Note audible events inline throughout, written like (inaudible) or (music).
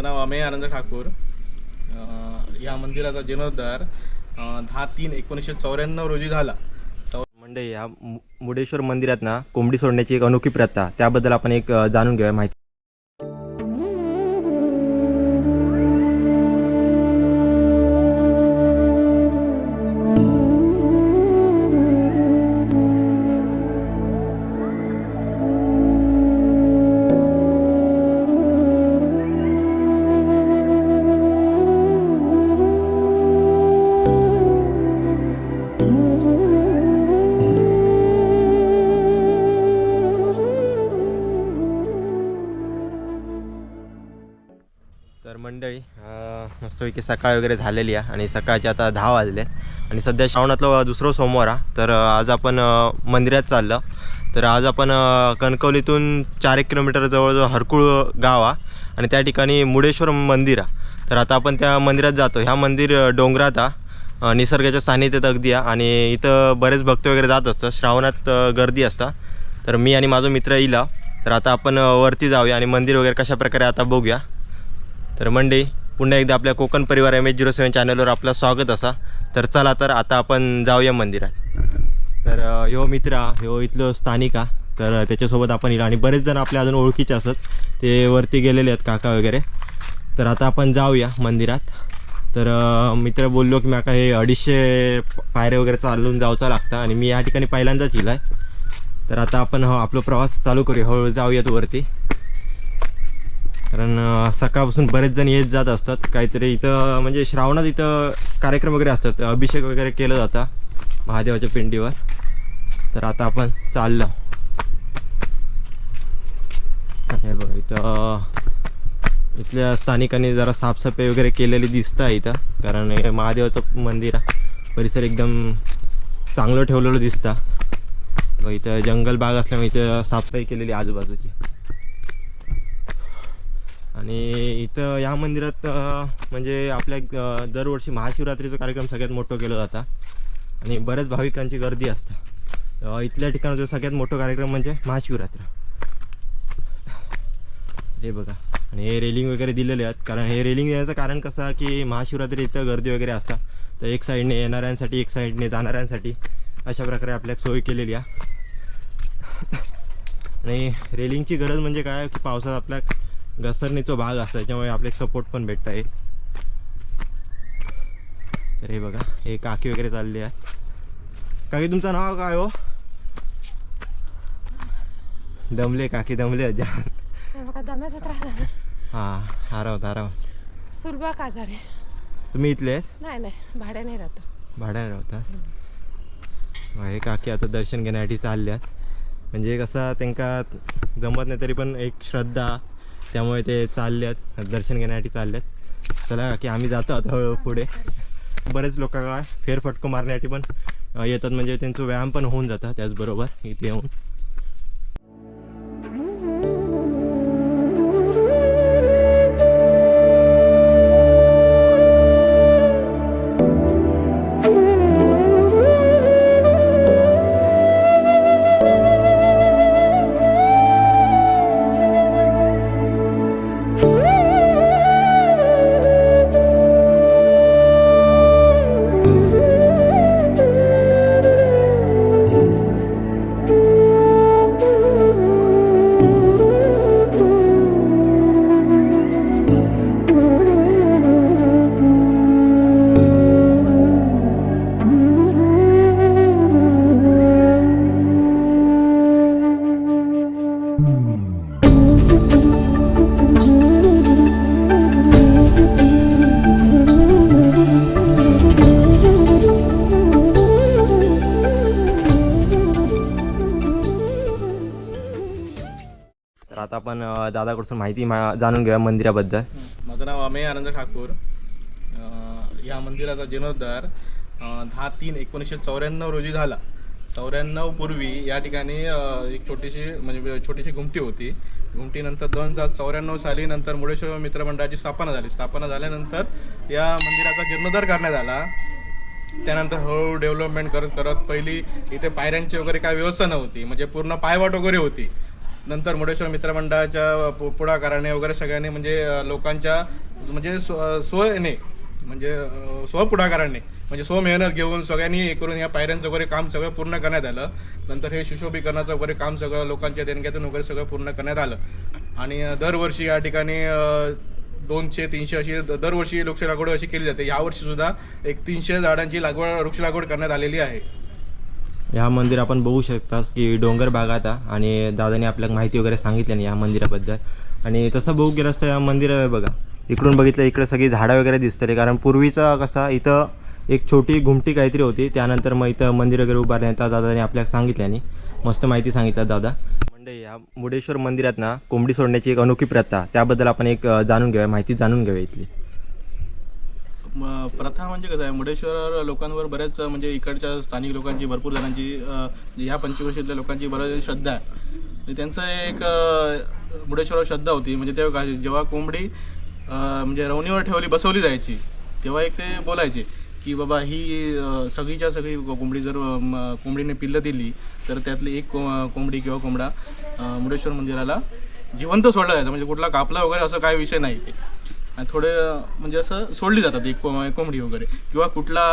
माझं नाव अमेय आनंद ठाकूर. या मंदिराचा जीर्णोद्धार दहा तीन एकोणीसशे चौऱ्याण्णव रोजी झाला. मंडई या मुडेश्वर मंदिरात ना कोंबडी सोडण्याची एक अनोखी प्रथा त्याबद्दल आपण एक जाणून घेऊया माहिती. मंडळी मस्तपैकी सकाळ वगैरे झालेली आहे आणि सकाळचे आता दहा वाजले आणि सध्या श्रावणातलं दुसरं सोमवार आहे. तर आज आपण मंदिरात चाललं. तर आज आपण कणकवलीतून चार एक किलोमीटर जवळजवळ हरकुळ गाव आहे. आणि त्या ठिकाणी मुडेश्वर मंदिर आहे. तर आता आपण त्या मंदिरात जातो. ह्या मंदिर डोंगरात आहे. निसर्गाच्या सानिध्यात अगदी आहे. आणि इथं बरेच भक्त वगैरे जात असतं श्रावणात गर्दी असतं तर मी आणि माझा मित्र इला. तर आता आपण वरती जाऊया आणि मंदिर वगैरे कशा प्रकारे आता बघूया. तर मंडळी पुन्हा एकदा आपल्या कोकण परिवार एम एच झिरो सेवन चॅनलवर आपलं स्वागत असा. तर चला तर आता आपण जाऊया मंदिरात. तर ह्यो मित्र ह्यो इथलं स्थानिक हा. तर त्याच्यासोबत आपण येईल आणि बरेच जण आपल्या अजून ओळखीचे असत. ते वरती गेलेले आहेत काका वगैरे. तर आता आपण जाऊया मंदिरात. तर मित्र बोललो की माका हे अडीचशे पायऱ्या वगैरे चालून जाऊचा लागतं आणि मी या ठिकाणी पहिल्यांदाच येईल आहे तर आता आपण हो आपला प्रवास चालू करूया. हळूहळू जाऊयात वरती. कारण सकाळपासून बरेच जण येत जात असतात. काहीतरी इथं म्हणजे श्रावणात इथं कार्यक्रम वगैरे असतात. अभिषेक वगैरे केलं जातं महादेवाच्या पिंडीवर. तर आता आपण चाललो. हे बघा इथं इथल्या स्थानिकांनी जरा साफसफाई वगैरे केलेली दिसतं आहे इथं. कारण हे महादेवाचं मंदिर परिसर एकदम चांगलं ठेवलेलं दिसतं. इथं जंगल बाग असल्यामुळे इथं साफसफाई केलेली आजूबाजूची. आणि इथं या मंदिरात म्हणजे आपल्या दरवर्षी महाशिवरात्रीचा कार्यक्रम सगळ्यात मोठं केलं जातं. आणि बऱ्याच भाविकांची गर्दी असते. इथल्या ठिकाणाचा सगळ्यात मोठं कार्यक्रम म्हणजे महाशिवरात्र. हे बघा. आणि हे रेलिंग वगैरे दिलेले आहेत. कारण हे रेलिंग देण्याचं कारण कसं आहे की महाशिवरात्री इथं गर्दी वगैरे असतात. तर एक साईडने येणाऱ्यांसाठी एक साईडने जाणाऱ्यांसाठी अशा प्रकारे आपल्या सोय केलेली आहे. आणि रेलिंगची गरज म्हणजे काय की पावसात आपल्या घसरणीचा भाग असतो त्याच्यामुळे आपले सपोर्ट पण भेटत आहे तर हे बघा हे काकी वगैरे चालली आहे काकी तुमचं नाव काय हो? दमले काकी दमले अजा. दम्याचा झाला. हां तुम्ही इथले नाही नाही भाड्याने राहतो. भाड्याने राहतात हे? काकी आता दर्शन घेण्यासाठी चालले आहेत. म्हणजे कसं त्यांका जमत नाही तरी पण एक श्रद्धा त्यामुळे ते चालले आहेत दर्शन घेण्यासाठी चालले आहेत चला की आम्ही जातो आता हळूहळू पुढे. बरेच लोक काय फेरफटको मारण्यासाठी पण येतात. म्हणजे त्यांचं व्यायाम पण होऊन जातं त्याचबरोबर इथे येऊन. आता आपण दादाकडून माहिती मा जाणून घेऊया मंदिराबद्दल. माझं नाव अमेय आनंद ठाकूर. या मंदिराचा जीर्णोद्धार दहा तीन एकोणीसशे चौऱ्याण्णव रोजी झाला. चौऱ्याण्णव पूर्वी या ठिकाणी एक छोटीशी म्हणजे छोटीशी घुमटी होती. घुमटीनंतर दोन हजार चौऱ्याण्णव साली नंतर मुळेश्वर मित्रमंडळाची स्थापना झाली. स्थापना झाल्यानंतर या मंदिराचा जीर्णोद्धार करण्यात आला. त्यानंतर हळूहळू डेव्हलपमेंट करत करत पहिली इथे पायऱ्यांची वगैरे काय व्यवस्था नव्हती. म्हणजे पूर्ण पायवाट वगैरे होती. नंतर मुडेश्वर मित्रमंडळाच्या पु- पुढाकाराने वगैरे सगळ्यांनी म्हणजे लोकांच्या म्हणजे स्व स्वने म्हणजे स्वपुढाकाराने म्हणजे स्व मेहनत घेऊन सगळ्यांनी हे करून या पायऱ्यांचं वगैरे काम सगळं पूर्ण करण्यात आलं. नंतर हे सुशोभीकरणाचं वगैरे काम सगळं लोकांच्या देणग्यातून वगैरे सगळं पूर्ण करण्यात आलं. आणि दरवर्षी या ठिकाणी दोनशे तीनशे अशी दरवर्षी वृक्ष लागवड अशी केली जाते. यावर्षी सुद्धा एक तीनशे झाडांची लागवड वृक्ष लागवड करण्यात आलेली आहे. ह्या मंदिर आपण बघू शकतास की डोंगर भागात आणि दादाने आपल्याला माहिती वगैरे सांगितली नाही या मंदिराबद्दल. आणि तसं बघू गेलं तर या मंदिर आहे बघा. इकडून बघितलं इकडे सगळी झाडं वगैरे दिसतले कारण पूर्वीचा कसा इथं एक छोटी घुमटी काहीतरी होती. त्यानंतर मग इथं मंदिर वगैरे उभारल्यानंतर दादाने आपल्याला सांगितल्याने मस्त माहिती सांगितलं दादा. म्हणजे या मुडेश्वर मंदिरात ना कोंबडी सोडण्याची एक अनोखी प्रथा त्याबद्दल आपण एक जाणून घेऊया माहिती जाणून घेऊया इथली. म- प्रथा म्हणजे कसं आहे? मुडेश्वर लोकांवर बऱ्याच म्हणजे इकडच्या स्थानिक लोकांची भरपूर जणांची अ, ह्या पंचक्रोशीतल्या लोकांची बऱ्याच श्रद्धा आहे. म्हणजे त्यांचं एक अ, मुडेश्वरावर श्रद्धा होती. म्हणजे तेव्हा काय जेव्हा कोंबडी अ, म्हणजे रवणीवर ठेवली बसवली जायची तेव्हा एक ते बोलायचे की बाबा ही अ, सगळीच्या सगळी को- कोंबडी जर अ, म- कोंबडीने पिल्लं दिली तर त्यातली एक को कोंबडी किंवा कोंबडा अ, मुडेश्वर मंदिराला जिवंत सोडला जायचं. म्हणजे कुठला कापला वगैरे असं काय विषय नाही. आणि थोडे म्हणजे असं सोडली जातात एक को- कोंबडी वगैरे. किंवा कुठला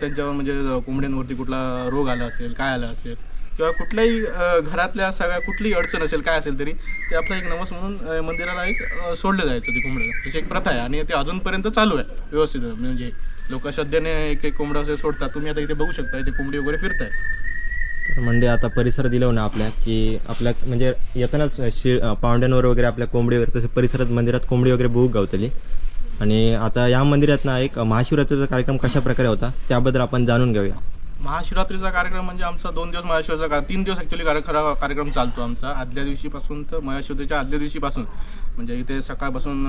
त्यांच्या त्यांच्यावर म्हणजे कोंबड्यांवरती कुठला रोग आला असेल काय आला असेल किंवा कुठल्याही घरातल्या सगळ्या कुठलीही अडचण असेल काय असेल तरी ते आपलं एक नवस म्हणून मंदिराला एक सोडलं जायचं ते कोंबड्या अशी एक प्रथा आहे आणि ते अजूनपर्यंत चालू आहे व्यवस्थित. म्हणजे लोक श्रद्धेने एक एक कोंबडं असे सोडतात. तुम्ही आता इथे बघू शकता इथे कोंबडी वगैरे फिरताय. तर म्हणजे आता परिसर दिलं ना आपल्या की आपल्या म्हणजे येतानाच शि पावंड्यांवर वगैरे आपल्या कोंबडी वगैरे तसे परिसरात मंदिरात कोंबडी वगैरे भूक गावतली. आणि आता या मंदिरात ना एक महाशिवरात्रीचा कार्यक्रम कशा प्रकारे होता त्याबद्दल आपण जाणून घेऊया. महाशिवरात्रीचा कार्यक्रम म्हणजे आमचा दोन दिवस महाशिवरात्रीचा तीन दिवस ॲक्च्युली कार्य खरा कार्यक्रम चालतो आमचा. आदल्या दिवशीपासून तर महाशिवरात्रीच्या आदल्या दिवशीपासून. म्हणजे इथे सकाळपासून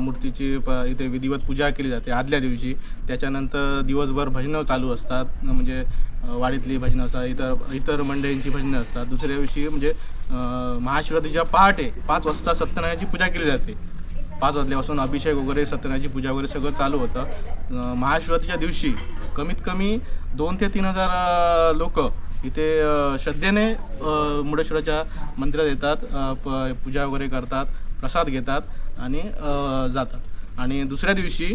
मूर्तीची प इथे विधिवत पूजा केली जाते आदल्या दिवशी. त्याच्यानंतर दिवसभर भजनं चालू असतात. म्हणजे वाडीतली भजनं असतात इतर इतर मंडळींची भजनं असतात. दुसऱ्या दिवशी म्हणजे महाशिवरात्रीच्या पहाटे पाच वाजता सत्यनारायणाची पूजा केली जाते. पाच वाजल्यापासून अभिषेक वगैरे सत्यनारायणाची पूजा वगैरे सगळं चालू होतं. महाशिवरात्रीच्या दिवशी कमीत कमी दोन ते तीन हजार लोक इथे श्रद्धेने मुडेश्वराच्या मंदिरात येतात प- पूजा वगैरे करतात. प्रसाद घेतात आणि जातात. आणि दुसऱ्या दिवशी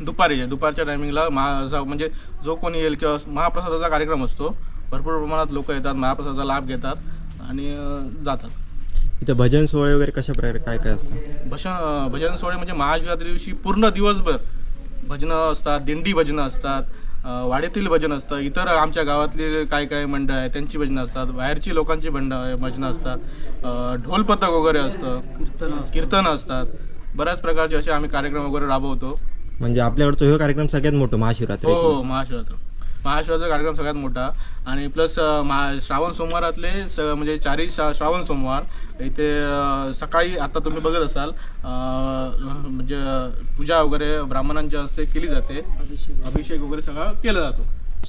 दुपारी दुपारच्या टायमिंगला महा जा- म्हणजे जो कोणी येईल किंवा महाप्रसादाचा कार्यक्रम असतो भरपूर प्रमाणात लोक येतात महाप्रसादाचा लाभ घेतात आणि जातात. इथं भजन सोहळे वगैरे कशा प्रकारे काय काय असतं? भजन भजन सोहळे म्हणजे महाशिवरात्री दिवशी पूर्ण दिवसभर भजनं असतात दिंडी भजनं असतात अं, वाडीतील भजन असतं इतर आमच्या गावातले काय काय मंडळ आहे त्यांची भजनं असतात बाहेरची लोकांची बंड भजनं असतात. ढोल पथक वगैरे असतं कीर्तन असतात. बऱ्याच प्रकारचे असे आम्ही कार्यक्रम वगैरे राबवतो. म्हणजे आपल्याकडचं हे कार्यक्रम सगळ्यात मोठं महाशिवरात्री हो हो महाशिवरात्र. महाशिवरात्र कार्यक्रम सगळ्यात मोठा. आणि प्लस महा श्रावण सोमवारातले स म्हणजे चारही श्रा श्रावण सोमवार. इथे सकाळी आता तुम्ही बघत असाल अ, म्हणजे पूजा वगैरे ब्राह्मणांच्या हस्ते केली जाते. अभिषेक वगैरे सगळं केला जातो.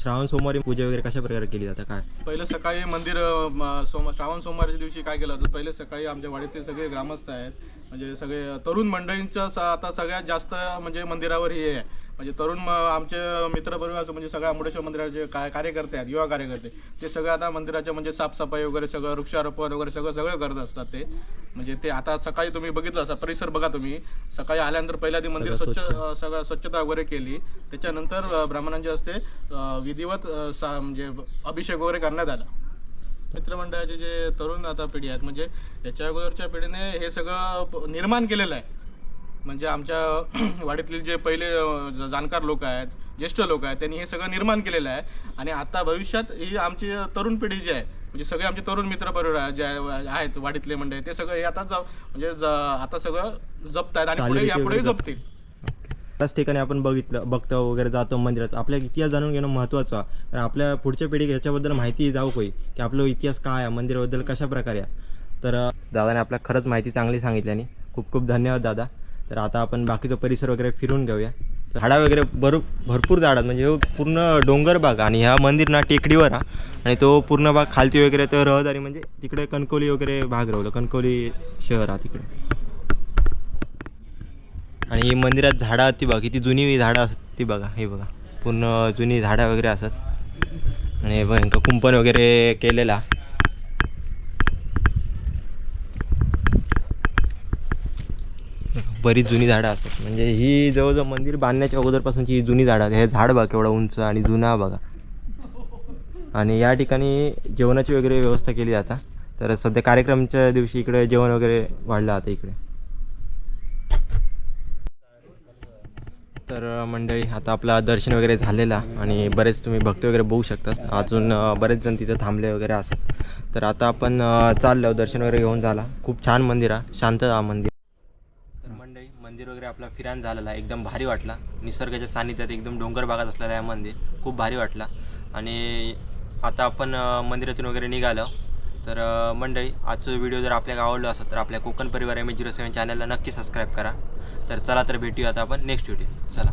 श्रावण सोमवारी पूजा वगैरे कशा प्रकारे केली जाते? काय? पहिलं सकाळी मंदिर म, सोम श्रावण सोमवारच्या दिवशी काय केलं जातं पहिले सकाळी आमच्या वाडीतले सगळे ग्रामस्थ आहेत. म्हणजे सगळे तरुण मंडळींचं स- आता सगळ्यात जास्त म्हणजे मंदिरावर हे आहे. म्हणजे तरुण आमचे मित्रपरिवार म्हणजे सगळ्या मुडेश्वर मंदिराचे काय कार्यकर्ते आहेत युवा कार्यकर्ते ते सगळे आता मंदिराच्या म्हणजे साफसफाई वगैरे सगळं वृक्षारोपण वगैरे सगळं सगळं करत असतात ते. म्हणजे ते आता सकाळी तुम्ही बघितलं असा परिसर बघा तुम्ही. सकाळी आल्यानंतर पहिल्या ती मंदिर स्वच्छ सगळं स्वच्छता वगैरे केली. त्याच्यानंतर ब्राह्मणांच्या हस्ते विधिवत सा म्हणजे अभिषेक वगैरे करण्यात आला. मित्रमंडळाचे जे तरुण आता पिढी आहेत म्हणजे याच्या अगोदरच्या पिढीने हे सगळं निर्माण केलेलं आहे. म्हणजे आमच्या (clears throat) वाडीतले जे पहिले जाणकार लोक आहेत ज्येष्ठ लोक आहेत त्यांनी हे सगळं निर्माण केलेलं आहे. आणि आता भविष्यात ही आमची तरुण पिढी जी आहे म्हणजे सगळे आमचे तरुण मित्र परिवार जे आहे- आहेत वाडीतले मंडळी ते सगळं हे आता म्हणजे आता सगळं जपत आहेत आणि पुढे यापुढे जपतील. त्याच ठिकाणी आपण बघितलं बघतो वगैरे जातो मंदिरात. आपल्या इतिहास जाणून घेणं महत्त्वाचं आहे. कारण आपल्या पुढच्या पिढीक ह्याच्याबद्दल माहिती जाऊ काही की आपलं इतिहास काय आहे मंदिराबद्दल कशा प्रकारे आहे. तर दादाने आपल्या खरंच माहिती चांगली सांगितली आणि खूप खूप धन्यवाद दादा. तर आता आपण बाकीचा परिसर वगैरे फिरून घेऊया. झाडा वगैरे भर भरपूर झाडात म्हणजे हो, पूर्ण डोंगर भाग आणि ह्या मंदिर ना टेकडीवर हा. आणि तो पूर्ण भाग खालती वगैरे तर रहदारी म्हणजे तिकडे कणकवली वगैरे भाग राहिलं कणकवली शहर हा तिकडे. आणि ही मंदिरात झाडं ती बघा किती जुनी झाडं असतात ती बघा हे बघा. पूर्ण जुनी झाडं वगैरे असतात. आणि हे कुंपण वगैरे केलेला. बरीच जुनी झाडं असतात. म्हणजे ही जवळजवळ मंदिर बांधण्याच्या अगोदरपासूनची ही जुनी झाडं आहेत. हे झाड बघा केवढं उंच आणि जुना बघा. आणि या ठिकाणी जेवणाची वगैरे व्यवस्था केली जाता तर सध्या कार्यक्रमच्या दिवशी इकडे जेवण वगैरे वाढलं आता इकडे. तर मंडळी आता आपला दर्शन वगैरे झालेला आणि बरेच तुम्ही भक्त वगैरे बघू शकतात. अजून बरेच जण तिथं थांबले वगैरे असतात. तर आता आपण चाललो दर्शन वगैरे घेऊन झाला. खूप छान मंदिर आहे शांत हा मंदिर. मंदिर वगैरे आपला फिरान झालेला आहे. एकदम भारी वाटला. निसर्गाच्या सानिध्यात एकदम डोंगर भागात असलेला आहे मंदिर. खूप भारी वाटला. आणि आता आपण मंदिरातून वगैरे निघालो. तर मंडळी आजचा व्हिडिओ जर आपल्याला आवडला असेल तर आपल्या कोकण परिवार एम एच झिरो सेवन चॅनलला नक्की सबस्क्राईब करा. तर चला तर भेटूया आता आपण नेक्स्ट व्हिडिओ चला.